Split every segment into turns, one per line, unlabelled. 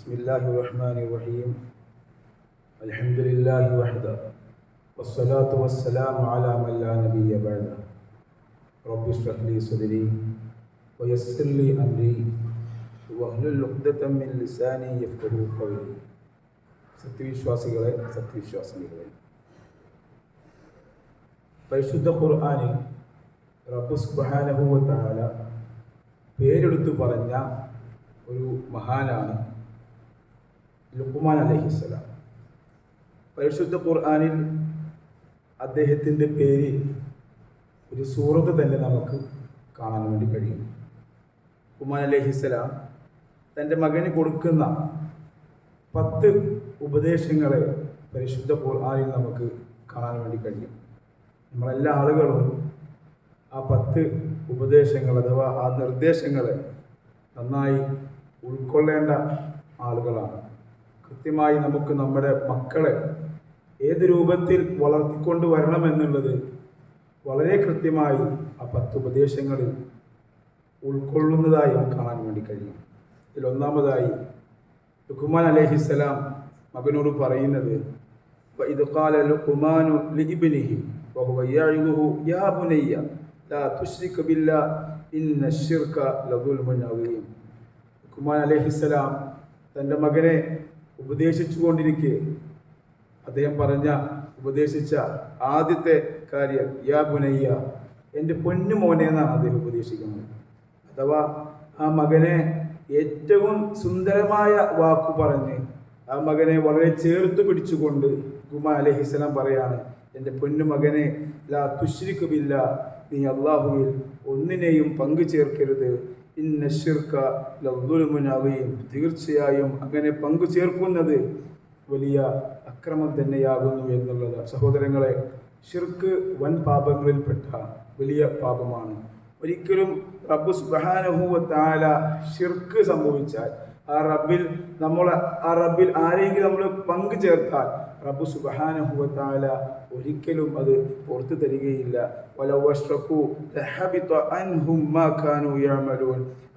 بسم الله الرحمن الرحيم الحمد لله وحده والصلاة والسلام على من لا نبي بعده رب اشرح لي صدري ويسر لي أمري واحلل عقدة من لساني يفقهوا قولي സത്യവിശ്വാസികളെ സത്യവിശ്വാസികളെ പരിശുദ്ധ ഖുർആനിൽ റബ്ബു സുബ്ഹാനഹു വ തആല പേരെടുത്തു പറഞ്ഞ ഒരു മഹാനാണ് ലുക്കുമാൻ അലഹിസ്സലാം പരിശുദ്ധ ഖുർആാനിൽ അദ്ദേഹത്തിന്റെ പേര് ഒരു സൂറത്ത് തന്നെ നമുക്ക് കാണാൻ വേണ്ടി കഴിയും. ഉമാൻ അലഹിസ്സലാം തന്റെ മകന് കൊടുക്കുന്ന പത്ത് ഉപദേശങ്ങളെ പരിശുദ്ധ ഖുർആാനിൽ നമുക്ക് കാണാൻ വേണ്ടി കഴിയും. നമ്മളെല്ലാ ആളുകളും ആ പത്ത് ഉപദേശങ്ങൾ അഥവാ ആ നിർദ്ദേശങ്ങളെ നന്നായി ഉൾക്കൊള്ളേണ്ട ആളുകളാണ്. കൃത്യമായി നമുക്ക് നമ്മുടെ മക്കളെ ഏത് രൂപത്തിൽ വളർത്തിക്കൊണ്ട് വരണമെന്നുള്ളത് വളരെ കൃത്യമായി ആ പത്തുപദേശങ്ങളിൽ ഉൾക്കൊള്ളുന്നതായി കാണാൻ വേണ്ടി കഴിയും. ഇതിലൊന്നാമതായി ലുഖുമാൻ അലഹിസ്സലാം മകനോട് പറയുന്നത് ഇത് ലിബിനിഹി ലാ ഇന്ന അലഹിസ്സലാം തന്റെ മകനെ ഉപദേശിച്ചു കൊണ്ടിരിക്കെ അദ്ദേഹം പറഞ്ഞ ഉപദേശിച്ച ആദ്യത്തെ കാര്യം യാ പുനയ്യ എന്റെ പൊന്നു മോനെ എന്നാണ് അദ്ദേഹം ഉപദേശിക്കുന്നത്. അഥവാ ആ മകനെ ഏറ്റവും സുന്ദരമായ വാക്കു പറഞ്ഞ് ആ മകനെ വളരെ ചേർത്ത് പിടിച്ചുകൊണ്ട് ഗുമ അലഹിസ്ലാം പറയാണ് എന്റെ പൊന്നു മകനെ ലാ തുശ്രിക്കുമില്ല നീ അള്ളാഹുവിൽ ഒന്നിനെയും പങ്കു ചേർക്കരുത്. ഇന്ന തീർച്ചയായും അങ്ങനെ പങ്കു ചേർക്കുന്നത് വലിയ അക്രമം തന്നെയാകുന്നു എന്നുള്ളത്. സഹോദരങ്ങളെ ഷിർക്ക് വൻ പാപങ്ങളിൽപ്പെട്ട വലിയ പാപമാണ്. ഒരിക്കലും റബ്ബ് സുബാനഹുവ താല ഷിർക്ക് സംഭവിച്ചാൽ ആ റബ്ബിൽ നമ്മൾ ആ റബ്ബിൽ ആരെങ്കിലും നമ്മൾ പങ്കു ചേർത്താൽ റബ്ബു സുബാനഹുവ താല ഒരിക്കലും അത് പുറത്തു തരികയില്ല.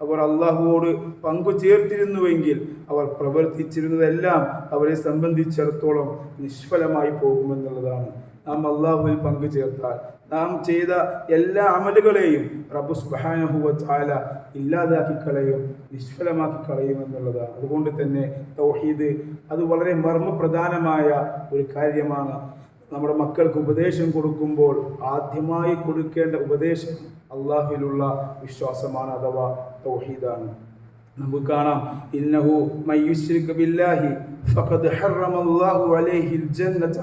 അവർ അള്ളാഹുവോട് പങ്കു ചേർത്തിരുന്നുവെങ്കിൽ അവർ പ്രവർത്തിച്ചിരുന്നതെല്ലാം അവരെ സംബന്ധിച്ചിടത്തോളം നിഷ്ഫലമായി പോകുമെന്നുള്ളതാണ്. നാം അള്ളാഹുവിൽ പങ്കു ചേർത്താൽ നാം ചെയ്ത എല്ലാ അമലുകളെയും റബ്ബു സുബാനഹുവ ആല ഇല്ലാതാക്കി കളയും നിഷ്ഫലമാക്കി കളയും എന്നുള്ളതാണ്. അതുകൊണ്ട് തന്നെ തൗഹീദ് അത് വളരെ മർമ്മപ്രധാനമായ ഒരു കാര്യമാണ്. നമ്മുടെ മക്കൾക്ക് ഉപദേശം കൊടുക്കുമ്പോൾ ആദ്യമായി കൊടുക്കേണ്ട ഉപദേശം അള്ളാഹുവിലുള്ള വിശ്വാസമാണ് അഥവാ തൗഹീദാണ്. നമുക്ക് കാണാം ഇന്നഹു മയ്യുശ്രിക ബില്ലാഹി ഫഖദ് ഹറമല്ലാഹു അലൈഹിൽ ജന്നത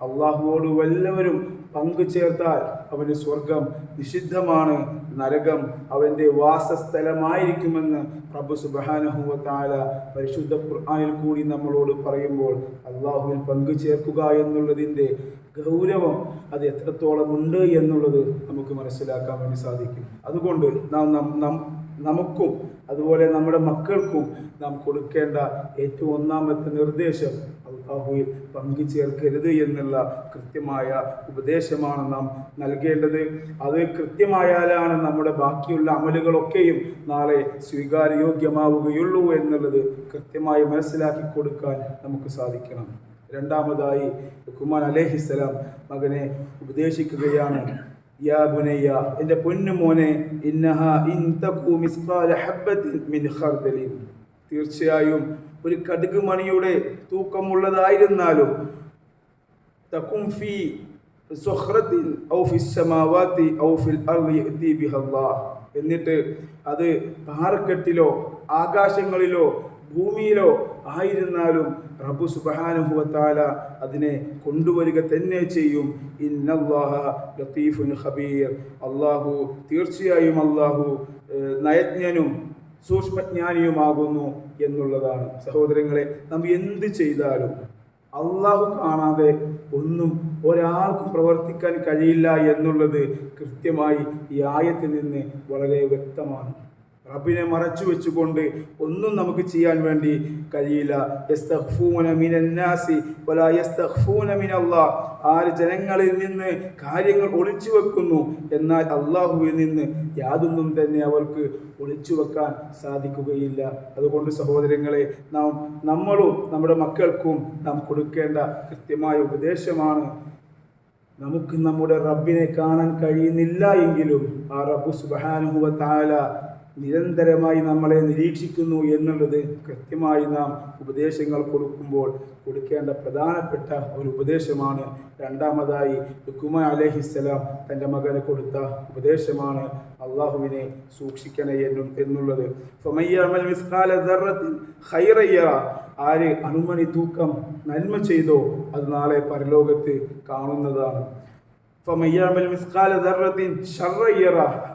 അള്ളാഹുവോട് വല്ലവരും പങ്കു ചേർത്താൽ അവന് സ്വർഗം നിഷിദ്ധമാണ് നരകം അവന്റെ വാസസ്ഥലമായിരിക്കുമെന്ന് പ്രഭു സുബാനഹുവ താല പരിശുദ്ധ ഖുർആാനിൽ കൂടി നമ്മളോട് പറയുമ്പോൾ അള്ളാഹുവിൽ പങ്കു ചേർക്കുക എന്നുള്ളതിന്റെ ഗൗരവം അത് എത്രത്തോളം ഉണ്ട് എന്നുള്ളത് നമുക്ക് മനസ്സിലാക്കാൻ വേണ്ടി സാധിക്കും. അതുകൊണ്ട് നാം നമുക്കും അതുപോലെ നമ്മുടെ മക്കൾക്കും നാം കൊടുക്കേണ്ട ഏറ്റവും ഒന്നാമത്തെ നിർദ്ദേശം അള്ളാഹുവിൽ പങ്കു ചേർക്കരുത് എന്നുള്ള കൃത്യമായ ഉപദേശമാണ് നാം നൽകേണ്ടത്. അത് കൃത്യമായാലാണ് നമ്മുടെ ബാക്കിയുള്ള അമലുകളൊക്കെയും നാളെ സ്വീകാര്യോഗ്യമാവുകയുള്ളൂ എന്നുള്ളത് കൃത്യമായി മനസ്സിലാക്കി കൊടുക്കാൻ നമുക്ക് സാധിക്കണം. രണ്ടാമതായി കുമാൻ അലേഹിസ്സലാം മകനെ ഉപദേശിക്കുകയാണ് യാ ബുനയ്യ എന്റെ പൊന്നു മോനെ ഇന്നഹ ഇൻ തഖു മിസ്ഖാല ഹബ്ബത്തിൻ മിൻ ഖർദലിൻ. തീർച്ചയായും ഒരു കടുക് മണിയുടെ തൂക്കമുള്ളതായിരുന്നാലും തക്കും ഫി ഔ ഔ ഫിൽ അർദി എന്നിട്ട് അത് പാറക്കെട്ടിലോ ആകാശങ്ങളിലോ ഭൂമിയിലോ ആയിരുന്നാലും റബ്ബു സുബാനുഭവത്താല അതിനെ കൊണ്ടുവരിക തന്നെ ചെയ്യും. ഇന്നല്ലാഹ ലത്തീഫുൻ ഖബീർ. അള്ളാഹു തീർച്ചയായും അള്ളാഹു നയജ്ഞനും സൂക്ഷ്മജ്ഞാനിയുമാകുന്നു എന്നുള്ളതാണ്. സഹോദരങ്ങളെ നാം എന്ത് ചെയ്താലും അള്ളാഹു കാണാതെ ഒന്നും ഒരാൾക്കും പ്രവർത്തിക്കാൻ കഴിയില്ല എന്നുള്ളത് കൃത്യമായി ഈ ആയത്തിൽ നിന്ന് വളരെ വ്യക്തമാണ്. റബ്ബിനെ മറച്ചു വെച്ചുകൊണ്ട് ഒന്നും നമുക്ക് ചെയ്യാൻ വേണ്ടി കഴിയില്ല. ആര് ജനങ്ങളിൽ നിന്ന് കാര്യങ്ങൾ ഒളിച്ചു വെക്കുന്നു എന്നാൽ അള്ളാഹുവിൽ നിന്ന് യാതൊന്നും തന്നെ അവർക്ക് ഒളിച്ചു വെക്കാൻ സാധിക്കുകയില്ല. അതുകൊണ്ട് സഹോദരങ്ങളെ നാം നമ്മളും നമ്മുടെ മക്കൾക്കും നാം കൊടുക്കേണ്ട കൃത്യമായ ഉപദേശമാണ് നമുക്ക് നമ്മുടെ റബ്ബിനെ കാണാൻ കഴിയുന്നില്ല എങ്കിലും ആ റബ്ബു സുബാനുഹുവ താല നിരന്തരമായി നമ്മളെ നിരീക്ഷിക്കുന്നു എന്നുള്ളത് കൃത്യമായി നാം ഉപദേശങ്ങൾ കൊടുക്കുമ്പോൾ കൊടുക്കേണ്ട പ്രധാനപ്പെട്ട ഒരു ഉപദേശമാണ്. രണ്ടാമതായി ലുക്കുമ അലഹിസ്സലാം തന്റെ മകന് കൊടുത്ത ഉപദേശമാണ് അള്ളാഹുവിനെ സൂക്ഷിക്കണേ എന്നും എന്നുള്ളത്. ആര് അണുമണി തൂക്കം നന്മ ചെയ്തോ അത് നാളെ പരലോകത്ത് കാണുന്നതാണ്.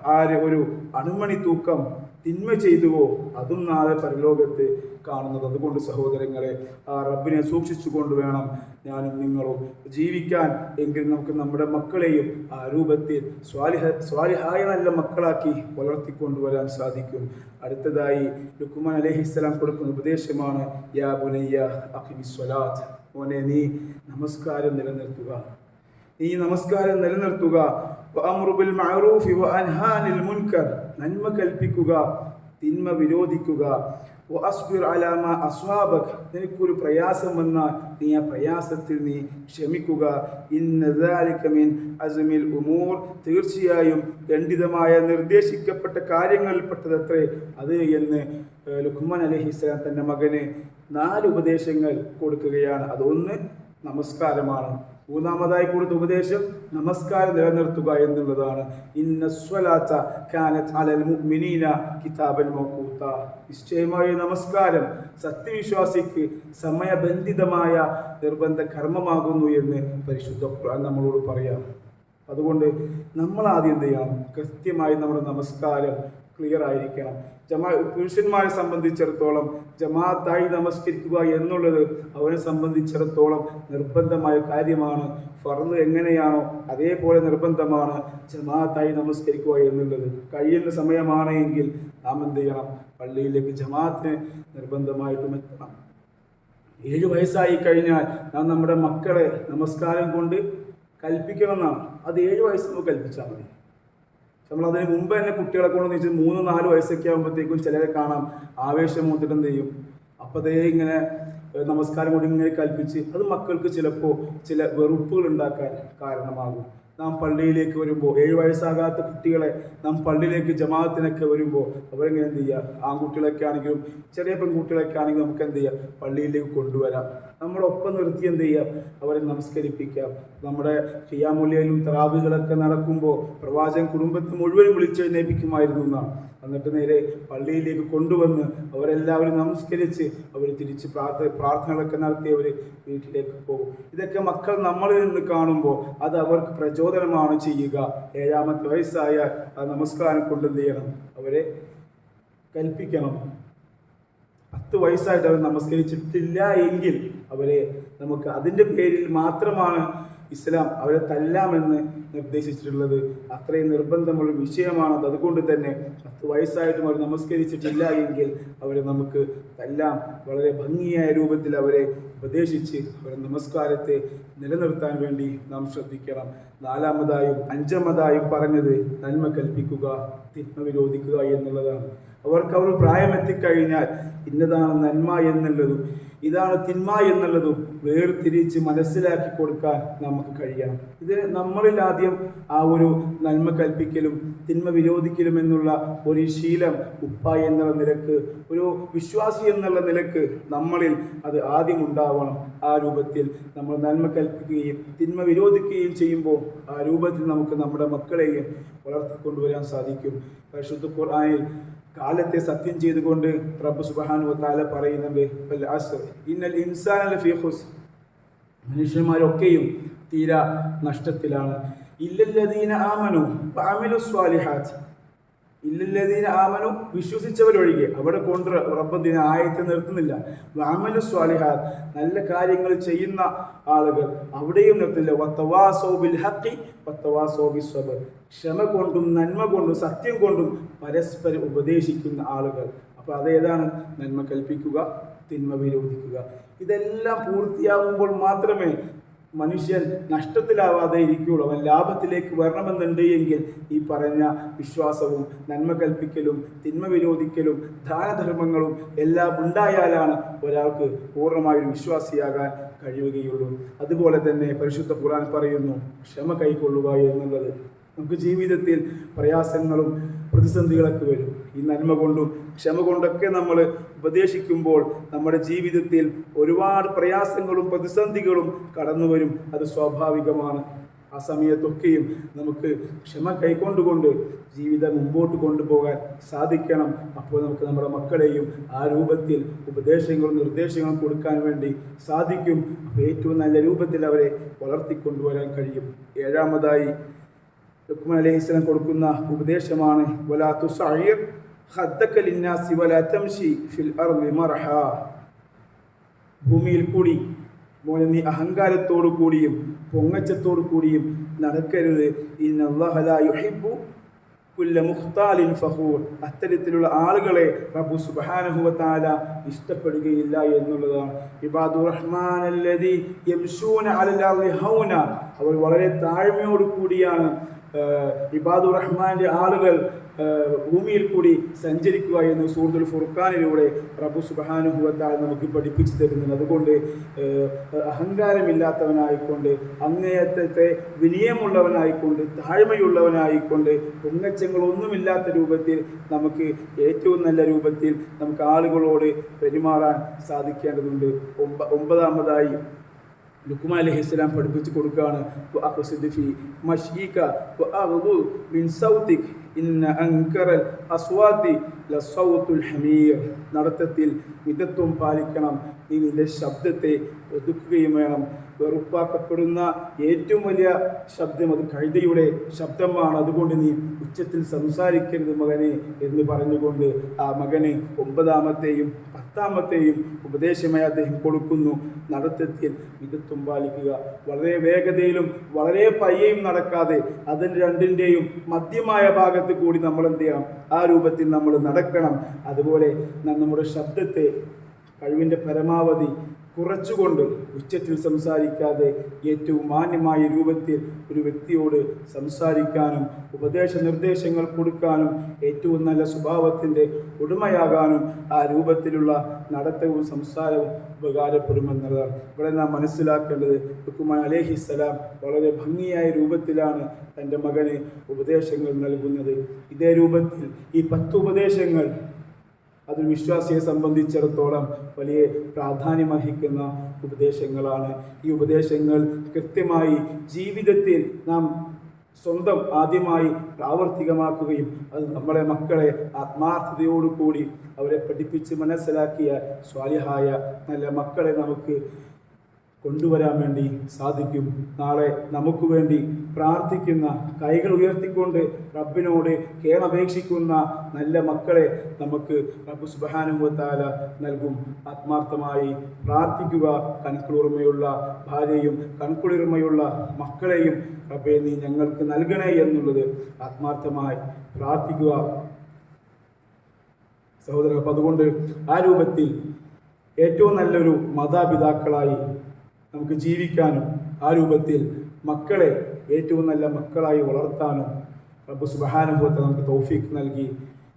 ആര് ഒരു അണുമണി തൂക്കം തിന്മ ചെയ്തുവോ അതും നാളെ പരലോകത്ത് കാണുന്നത്. അതുകൊണ്ട് സഹോദരങ്ങളെ ആ റബ്ബിനെ സൂക്ഷിച്ചുകൊണ്ട് വേണം ഞാനും നിങ്ങളും ജീവിക്കാൻ. എങ്കിൽ നമുക്ക് നമ്മുടെ മക്കളെയും ആ രൂപത്തിൽ സ്വാലിഹ സ്വാലിഹായ നല്ല മക്കളാക്കി വളർത്തിക്കൊണ്ടുവരാൻ സാധിക്കും. അടുത്തതായി ലുക്കുമാൻ അലഹിസ്സലാം കൊടുക്കുന്ന ഉപദേശമാണ് യാ ബുനയ്യ അഖിമി സ്വലാത്ത്. മോനെ നീ നമസ്കാരം നിലനിർത്തുക. നീ നമസ്കാരം നിലനിർത്തുക. നന്മ കൽപ്പിക്കുക തിന്മ വിരോധിക്കുക. നിനക്കൊരു പ്രയാസം വന്നാൽ നീ ആ പ്രയാസത്തിൽ നീ ക്ഷമിക്കുക. അസ്മിൽ ഉമൂർ. തീർച്ചയായും ഖണ്ഡിതമായ നിർദ്ദേശിക്കപ്പെട്ട കാര്യങ്ങളിൽപ്പെട്ടതത്രേ അത് എന്ന് ലുഹ്മൻ ലുഖ്മാൻ അലൈഹിസ്സലാം തന്റെ മകന് നാല് ഉപദേശങ്ങൾ കൊടുക്കുകയാണ്. അതൊന്ന് നമസ്കാരമാണ്. മൂന്നാമതായി കൊടുത്ത ഉപദേശം നമസ്കാരം നിലനിർത്തുക എന്നുള്ളതാണ്. അലൽ മുഅ്മിനീന നിശ്ചയമായ നമസ്കാരം സത്യവിശ്വാസിക്ക് സമയബന്ധിതമായ നിർബന്ധ കർമ്മമാകുന്നു എന്ന് പരിശുദ്ധ ഖുർആൻ നമ്മളോട് പറയാം. അതുകൊണ്ട് നമ്മൾ ആദ്യം എന്ത് ചെയ്യണം? കൃത്യമായി നമ്മുടെ നമസ്കാരം ക്ലിയർ ആയിരിക്കണം. ജമാ പുരുഷന്മാരെ സംബന്ധിച്ചിടത്തോളം ജമാഅത്തായി നമസ്കരിക്കുക എന്നുള്ളത് അവനെ സംബന്ധിച്ചിടത്തോളം നിർബന്ധമായ കാര്യമാണ്. ഫറന്ന് എങ്ങനെയാണോ അതേപോലെ നിർബന്ധമാണ് ജമാഅത്തായി നമസ്കരിക്കുക എന്നുള്ളത്. കഴിയുന്ന സമയമാണ് എങ്കിൽ നാം എന്ത് ചെയ്യണം? പള്ളിയിലേക്ക് ജമാഅത്തിന് നിർബന്ധമായിട്ടും എത്തണം. ഏഴ് വയസ്സായി കഴിഞ്ഞാൽ നാം നമ്മുടെ മക്കളെ നമസ്കാരം കൊണ്ട് കൽപ്പിക്കണം എന്നാണ്. അത് ഏഴ് വയസ്സ് നമുക്ക് കൽപ്പിച്ചാൽ മതി. നമ്മൾ അതിന് മുമ്പ് തന്നെ കുട്ടികളെ കൊണ്ട് വെച്ചാൽ മൂന്ന് നാല് വയസ്സൊക്കെ ആകുമ്പോഴത്തേക്കും ചിലരെ കാണാം. ആവേശം മൂത്തിട്ട് എന്ത് ചെയ്യും? അപ്പതേ ഇങ്ങനെ നമസ്കാരം കൊണ്ട് ഇങ്ങനെ കൽപ്പിച്ച് അത് മക്കൾക്ക് ചിലപ്പോൾ ചില വെറുപ്പുകൾ ഉണ്ടാക്കാൻ കാരണമാകും. നാം പള്ളിയിലേക്ക് വരുമ്പോൾ ഏഴ് വയസ്സാകാത്ത കുട്ടികളെ നാം പള്ളിയിലേക്ക് ജമാഅത്തിനൊക്കെ വരുമ്പോൾ അവരെങ്ങനെ എന്ത് ചെയ്യുക ആൺകുട്ടികളൊക്കെ ആണെങ്കിലും ചെറിയ പെൺകുട്ടികളൊക്കെ ആണെങ്കിലും നമുക്ക് എന്ത് ചെയ്യാം? പള്ളിയിലേക്ക് കൊണ്ടുവരാം. നമ്മളൊപ്പം നിർത്തി എന്ത് ചെയ്യാം? അവരെ നമസ്കരിപ്പിക്കാം. നമ്മുടെ ഹിയാമുലിയയിലും തറാവുകളൊക്കെ നടക്കുമ്പോൾ പ്രവാചകൻ കുടുംബത്തെ മുഴുവൻ വിളിച്ചെഴുന്നേൽപ്പിക്കുമായിരുന്നു എന്നാണ് എന്നിട്ട് നേരെ പള്ളിയിലേക്ക് കൊണ്ടുവന്ന് അവരെല്ലാവരും നമസ്കരിച്ച് അവർ തിരിച്ച് പ്രാർത്ഥ പ്രാർത്ഥനകളൊക്കെ നടത്തി അവർ വീട്ടിലേക്ക് പോകും. ഇതൊക്കെ മക്കൾ നമ്മളിൽ നിന്ന് കാണുമ്പോൾ അത് അവർക്ക് പ്രചോദനമാണ് ചെയ്യുക. ഏഴാമത്തെ വയസ്സായാൽ ആ നമസ്കാരം കൊണ്ട് എന്ത് ചെയ്യണം? അവരെ കൽപ്പിക്കണം. പത്ത് വയസ്സായിട്ട് അവർ നമസ്കരിച്ചിട്ടില്ല എങ്കിൽ അവരെ നമുക്ക് അതിന്റെ പേരിൽ മാത്രമാണ് ഇസ്ലാം അവരെ തല്ലാമെന്ന് നിർദ്ദേശിച്ചിട്ടുള്ളത്. അത്രയും നിർബന്ധമുള്ള വിഷയമാണത്. അതുകൊണ്ട് തന്നെ പത്ത് വയസ്സായിട്ടും അവർ നമസ്കരിച്ചിട്ടില്ല എങ്കിൽ അവരെ നമുക്ക് എല്ലാം വളരെ ഭംഗിയായ രൂപത്തിൽ അവരെ ഉപദേശിച്ച് അവരെ നമസ്കാരത്തെ നിലനിർത്താൻ വേണ്ടി നാം ശ്രദ്ധിക്കണം. നാലാമതായും അഞ്ചാമതായും പറഞ്ഞത് നന്മ കൽപ്പിക്കുക തിന്മ വിരോധിക്കുക എന്നുള്ളതാണ്. അവർക്ക് അവർ പ്രായമെത്തിക്കഴിഞ്ഞാൽ ഇന്നതാണ് നന്മ എന്നുള്ളതും ഇതാണ് തിന്മ എന്നുള്ളതും വേർതിരിച്ച് മനസ്സിലാക്കി കൊടുക്കാൻ നമുക്ക് കഴിയണം. ഇതിന് നമ്മളിൽ ആദ്യം ആ ഒരു നന്മ കൽപ്പിക്കലും തിന്മ വിരോധിക്കലും എന്നുള്ള ഒരു ശീലം ഉപ്പ എന്നുള്ള നിലയ്ക്ക് ഒരു വിശ്വാസി എന്നുള്ള നിലയ്ക്ക് നമ്മളിൽ അത് ആദ്യം ഉണ്ടാവണം. ആ രൂപത്തിൽ നമ്മൾ നന്മ കൽപ്പിക്കുകയും തിന്മ വിരോധിക്കുകയും ചെയ്യുമ്പോൾ ആ രൂപത്തിൽ നമുക്ക് നമ്മുടെ മക്കളെയും വളർത്തിക്കൊണ്ടുവരാൻ സാധിക്കും. പരിശുദ്ധ ഖുർആനിൽ കാലത്തെ സത്യം ചെയ്തുകൊണ്ട് റബ്ബ് സുബാനു താല പറയുന്നുണ്ട് ഇന്നൽ ഇൻസാന ലഫീ ഖുസ്ർ. മനുഷ്യന്മാരൊക്കെയും തീരാ നഷ്ടത്തിലാണ്. ഇല്ലല്ലദീന ആമനു സ്വാലിഹാത്ത്. ഇല്ലല്ലതീന ആമനു വിശ്വസിച്ചവരൊഴികെ. അവിടെ കൊണ്ട് റബ്ബന്തിനെ ആയത്തെ നിർത്തുന്നില്ല. വാമനു സ്വാലിഹാർ നല്ല കാര്യങ്ങൾ ചെയ്യുന്ന ആളുകൾ. അവിടെയും നിർത്തില്ല. വത്തവാസോബിൽ ഹക്കി വത്തവാസോബി സ്വബർ ക്ഷമ കൊണ്ടും നന്മ കൊണ്ടും സത്യം കൊണ്ടും പരസ്പരം ഉപദേശിക്കുന്ന ആളുകൾ. അപ്പോൾ അതേതാണ് നന്മ കൽപ്പിക്കുക തിന്മ വിരോധിക്കുക. ഇതെല്ലാം പൂർത്തിയാകുമ്പോൾ മാത്രമേ മനുഷ്യൻ നഷ്ടത്തിലാവാതെ ഇരിക്കുകയുള്ളൂ അവൻ ലാഭത്തിലേക്ക് വരണമെന്നുണ്ട് എങ്കിൽ ഈ പറഞ്ഞ വിശ്വാസവും നന്മ കൽപ്പിക്കലും തിന്മ വിരോധിക്കലും ദാനധർമ്മങ്ങളും എല്ലാം ഉണ്ടായാലാണ് ഒരാൾക്ക് പൂർണമായൊരു വിശ്വാസിയാകാൻ കഴിയുകയുള്ളൂ. അതുപോലെ തന്നെ പരിശുദ്ധ ഖുർആൻ പറയുന്നു ക്ഷമ കൈക്കൊള്ളുക എന്നുള്ളത് നമുക്ക് ജീവിതത്തിൽ പ്രയാസങ്ങളും പ്രതിസന്ധികളൊക്കെ വരും. ഈ നന്മ കൊണ്ടും ക്ഷമ കൊണ്ടൊക്കെ നമ്മൾ ഉപദേശിക്കുമ്പോൾ നമ്മുടെ ജീവിതത്തിൽ ഒരുപാട് പ്രയാസങ്ങളും പ്രതിസന്ധികളും കടന്നു വരും. അത് സ്വാഭാവികമാണ്. ആ സമയത്തൊക്കെയും നമുക്ക് ക്ഷമ കൈക്കൊണ്ടുകൊണ്ട് ജീവിതം മുമ്പോട്ട് കൊണ്ടുപോകാൻ സാധിക്കണം. അപ്പോൾ നമുക്ക് നമ്മുടെ മക്കളെയും ആ രൂപത്തിൽ ഉപദേശങ്ങളും നിർദ്ദേശങ്ങളും കൊടുക്കാൻ വേണ്ടി സാധിക്കും. ഏറ്റവും നല്ല രൂപത്തിൽ അവരെ വളർത്തിക്കൊണ്ടുവരാൻ കഴിയും. ഏഴാമതായി ലുക്മാൻ അലൈഹി സ്വലം കൊടുക്കുന്ന ഉപദേശമാണ് വലാ തുസഇർ ഖദ്ദക ലിന്നാസി വലാ തംശി ഫിൽ അർളി മർഹ. ഭൂമിയിൽ കൂടി മോനെ നീ അഹങ്കാരത്തോടു കൂടിയും പൊങ്ങച്ചത്തോടു കൂടിയും നടക്കരുത്. ഇന്നല്ലാഹ ലാ യുഹിബ്ബു കുല്ല മുഖ്താലിൻ ഫഹൂർ അത്തരത്തിലുള്ള ആളുകളെ പ്രഭു തആല ഇഷ്ടപ്പെടുകയില്ല എന്നുള്ളതാണ്. ഇബാദുർ റഹ്മാൻ അവർ വളരെ താഴ്മയോട് കൂടിയാണ് ഇബാദുർ റഹ്മാന്റെ ആളുകൾ ഭൂമിയിൽ കൂടി സഞ്ചരിക്കുക എന്ന് സൂറത്തുൽ ഫുർഖാനിലൂടെ പ്രഭു സുബാനുഭവത്താൽ നമുക്ക് പഠിപ്പിച്ചു തരുന്നത് അതുകൊണ്ട് അഹങ്കാരമില്ലാത്തവനായിക്കൊണ്ട് അങ്ങേയറ്റത്തെ വിനയമുള്ളവനായിക്കൊണ്ട് താഴ്മയുള്ളവനായിക്കൊണ്ട് പൊങ്ങച്ചങ്ങളൊന്നുമില്ലാത്ത രൂപത്തിൽ നമുക്ക് ഏറ്റവും നല്ല രൂപത്തിൽ നമുക്ക് ആളുകളോട് പെരുമാറാൻ സാധിക്കേണ്ടതുണ്ട്. ഒമ്പ ഒമ്പതാമതായി ലുക്കുമാൻ അലൈഹി ഇസ്ലാം പഠിപ്പിച്ചു കൊടുക്കുകയാണ്. ഇന്ന അങ്കറൽ അസ്വാതി ലസൗത്തുൽ ഹമീർ നടത്തത്തിൽ മിതത്വം പാലിക്കണം. നീ നിന്റെ ശബ്ദത്തെ ഒതുക്കുകയും വേണം. വെറുപ്പാക്കപ്പെടുന്ന ഏറ്റവും വലിയ ശബ്ദം അത് കഴുതയുടെ ശബ്ദമാണ്. അതുകൊണ്ട് നീ ഉച്ചത്തിൽ സംസാരിക്കരുത് മകനെ എന്ന് പറഞ്ഞുകൊണ്ട് ആ മകന് ഒമ്പതാമത്തെയും പത്താമത്തെയും ഉപദേശമായി അദ്ദേഹം കൊടുക്കുന്നു. നടത്തത്തിൽ മിതത്വം പാലിക്കുക. വളരെ വേഗതയിലും വളരെ പയ്യയും നടക്കാതെ അതിന് രണ്ടിന്റെയും മധ്യമായ ഭാഗത്ത് കൂടി നമ്മൾ എന്ത് ചെയ്യണം? ആ രൂപത്തിൽ നമ്മൾ നടക്കണം. അതുപോലെ നമ്മുടെ ശബ്ദത്തെ കഴിവിന്റെ പരമാവധി കുറച്ചുകൊണ്ട് ഉച്ചത്തിൽ സംസാരിക്കാതെ ഏറ്റവും മാന്യമായ രൂപത്തിൽ ഒരു വ്യക്തിയോട് സംസാരിക്കാനും ഉപദേശ നിർദ്ദേശങ്ങൾ കൊടുക്കാനും ഏറ്റവും നല്ല സ്വഭാവത്തിന്റെ ഉടമയാകാനും ആ രൂപത്തിലുള്ള നടത്തവും സംസാരവും ഉപകാരപ്പെടുമെന്നുള്ളതാണ്. ഇവിടെ നാം മനസ്സിലാക്കേണ്ടത് ലുക്കുമാൻ അലേഹിസ്സലാം വളരെ ഭംഗിയായ രൂപത്തിലാണ് തന്റെ മകന് ഉപദേശങ്ങൾ നൽകുന്നത്. ഇതേ രൂപത്തിൽ ഈ പത്ത് ഉപദേശങ്ങൾ അതൊരു വിശ്വാസിയെ സംബന്ധിച്ചിടത്തോളം വലിയ പ്രാധാന്യമർഹിക്കുന്ന ഉപദേശങ്ങളാണ്. ഈ ഉപദേശങ്ങൾ കൃത്യമായി ജീവിതത്തിൽ നാം സ്വന്തം ആദ്യമായി പ്രാവർത്തികമാക്കുകയും അത് നമ്മളെ മക്കളെ ആത്മാർത്ഥതയോടുകൂടി അവരെ പഠിപ്പിച്ച് മനസ്സിലാക്കിയ സ്വാലിഹായ നല്ല മക്കളെ നമുക്ക് കൊണ്ടുവരാൻ വേണ്ടി സാധിക്കും. നാളെ നമുക്ക് വേണ്ടി പ്രാർത്ഥിക്കുന്ന കൈകൾ ഉയർത്തിക്കൊണ്ട് റബ്ബിനോട് കേണപേക്ഷിക്കുന്ന നല്ല മക്കളെ നമുക്ക് റബ്ബ് സുബാനുഭവത്താല നൽകും. ആത്മാർത്ഥമായി പ്രാർത്ഥിക്കുക. കൺകുളിർമയുള്ള ഭാര്യയും കൺകുളിർമയുള്ള മക്കളെയും റബ്ബെ നീ ഞങ്ങൾക്ക് നൽകണേ എന്നുള്ളത് ആത്മാർത്ഥമായി പ്രാർത്ഥിക്കുക. സഹോദരൻ അപ്പം അതുകൊണ്ട് ആ രൂപത്തിൽ ഏറ്റവും നല്ലൊരു മാതാപിതാക്കളായി നമുക്ക് ജീവിക്കാനും ആ രൂപത്തിൽ മക്കളെ ഏറ്റവും നല്ല മക്കളായി വളർത്താനും റബ്ബ് സുബഹാനുഭവത്തെ നമുക്ക് തൗഫീഖ് നൽകി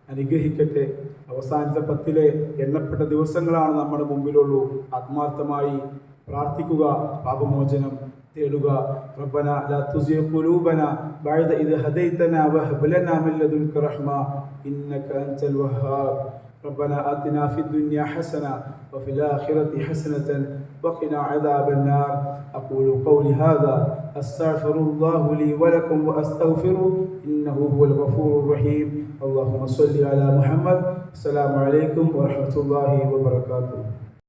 അനുഗ്രഹിക്കട്ടെ അവസാനത്തെ പത്തിലെ എണ്ണപ്പെട്ട ദിവസങ്ങളാണ് നമ്മുടെ മുമ്പിലുള്ളൂ ആത്മാർത്ഥമായി പ്രാർത്ഥിക്കുക പാപമോചനം തേടുക റബ്ബന ലാ തുസിയ ഖുലൂബന ബഅദ ഇദ് ഹദൈതന വഹബ് ലനാ മിൻ ലദുൻക റഹ്മ ഇന്നക അൻതൽ വഹ്ഹാബ് ربنا آتنا في الدنيا حسنة وفي الآخرة حسنة وقنا عذاب النار. أقول قولي هذا أستغفر الله لي ولكم وأستغفره إنه هو الغفور الرحيم. اللهم صل على محمد. السلام عليكم ورحمة الله وبركاته.